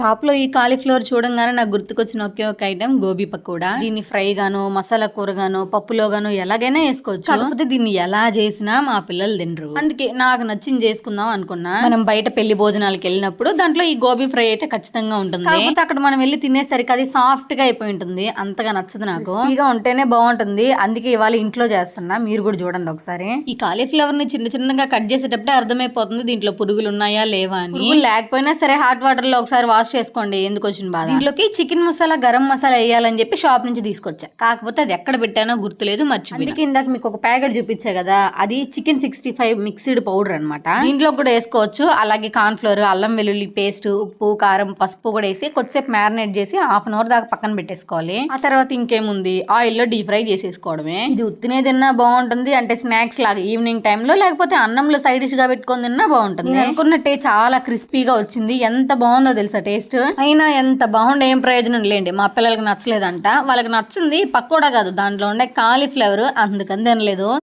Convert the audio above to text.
షాప్లో ఈ కాలీఫ్లవర్ చూడంగానే నాకు గుర్తుకొచ్చిన ఒకే ఒక ఐటమ్ గోబీ పకోడా. దీన్ని ఫ్రై గాను మసాలా కూర గాను పప్పులో గాను ఎలాగైనా వేసుకోవచ్చు. కాకపోతే దీన్ని ఎలా చేసినా మా పిల్లలు తినరు. అందుకే నాకు నచ్చింది చేసుకుందాం అనుకున్నా. మనం బయట పెళ్ళి భోజనాలకు వెళ్ళినప్పుడు దాంట్లో ఈ గోబీ ఫ్రై అయితే ఖచ్చితంగా ఉంటుంది. కాకపోతే అక్కడ మనం వెళ్ళి తినేసరికి అది సాఫ్ట్గా అయిపోయి ఉంటుంది. అంతగా నచ్చదు నాకు. ఇగా ఉంటేనే బాగుంటుంది. అందుకే ఇవాళ ఇంట్లో చేస్తున్నా. మీరు కూడా చూడండి ఒకసారి. ఈ కాలీఫ్లవర్ని చిన్న చిన్నగా కట్ చేసేటప్పుడే అర్థమైపోతుంది దీంట్లో పురుగులు ఉన్నాయా లేవా అని. లేకపోయినా సరే హాట్ వాటర్లో ఒకసారి వాష్ చేసుకోండి ఎందుకు వచ్చిన బాధ? దీంట్లోకి చికెన్ మసాలా గరం మసాలా వేయాలని చెప్పి షాప్ నుంచి తీసుకొచ్చా. కాకపోతే అది ఎక్కడ పెట్టానో గుర్తులేదు మర్చిపోయి అందుకే ఇందాక మీకు ఒక ప్యాకెట్ చూపించా కదా అది chicken sixty five mixed powder అన్నమాట. దీంట్లో కూడా వేసుకోవచ్చు అలాగే కార్న్ ఫ్లోర్ అల్లం వెల్లుల్లి పేస్ట్ ఉప్పు కారం పసుపు కూడా వేసి కొద్దిసేపు మ్యారినేట్ చేసి హాఫ్ అన్ అవర్ దాకా పక్కన పెట్టేసుకోవాలి. ఆ తర్వాత ఇంకేముంది? ఆయిల్లో డీప్ ఫ్రై చేసేసుకోవడమే. ఇది ఉత్తినే తిన్నా బాగుంటుంది అంటే స్నాక్స్ లాగా ఈవినింగ్ టైంలో లేకపోతే అన్నంలో సైడ్ డిష్గా పెట్టుకొని తిన్నా బాగుంటుంది. నేను అనుకున్నట్టే చాలా క్రిస్పీగా వచ్చింది. ఎంత బాగుందో తెలుసా టేస్ట్ అయినా ఎంత బాగుండే ఏం ప్రయోజనం లేండి. మా పిల్లలకి నచ్చలేదంట. వాళ్ళకి నచ్చింది పక్కోడా కాదు. దాంట్లో ఉండే కాలీఫ్లవర్ అందుకని తినలేదు.